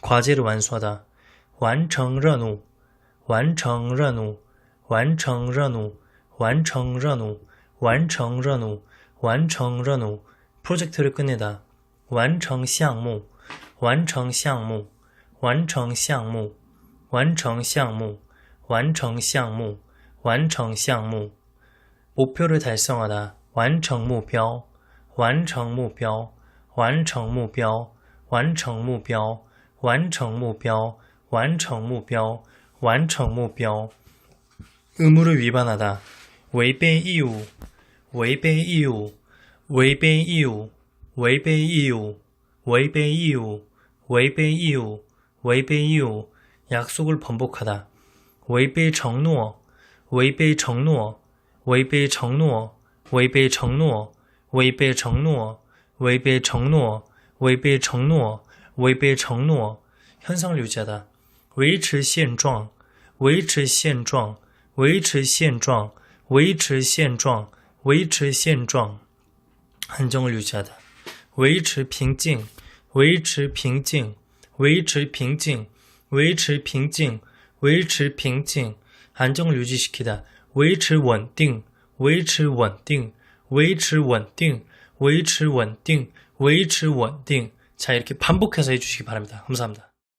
과제를 완수하다. 完成任务,完成任务,完成任务,完成任务,完成任务,完成任务. 프로젝트를 끝내다. 完成项目,完成项目,完成项目,完成项目,完成项目,完成项目. 목표를 달성하다. 完成目标,完成目标, 完成目标,完成目标,完成目标,完成目标,完成目标. 의무를 위반하다. 违背义务,违背义务,违背义务,违背义务,违背义务,违背义务,违背义务. 약속을 번복하다. 违背承诺,违背承诺,违背承诺,违背承诺,违背承诺, 违背承诺,违背承诺,违背承诺. 현상을 유지하다. 维持现状,维持现状,维持现状,维持现状,维持现状. 안정을 유지하다. 维持平静,维持平静,维持平静,维持平静,维持平静. 안정을 유지시키다. 维持稳定,维持稳定,维持稳定, 维持稳定,维持稳定. 자, 이렇게 반복해서 해주시기 바랍니다. 감사합니다.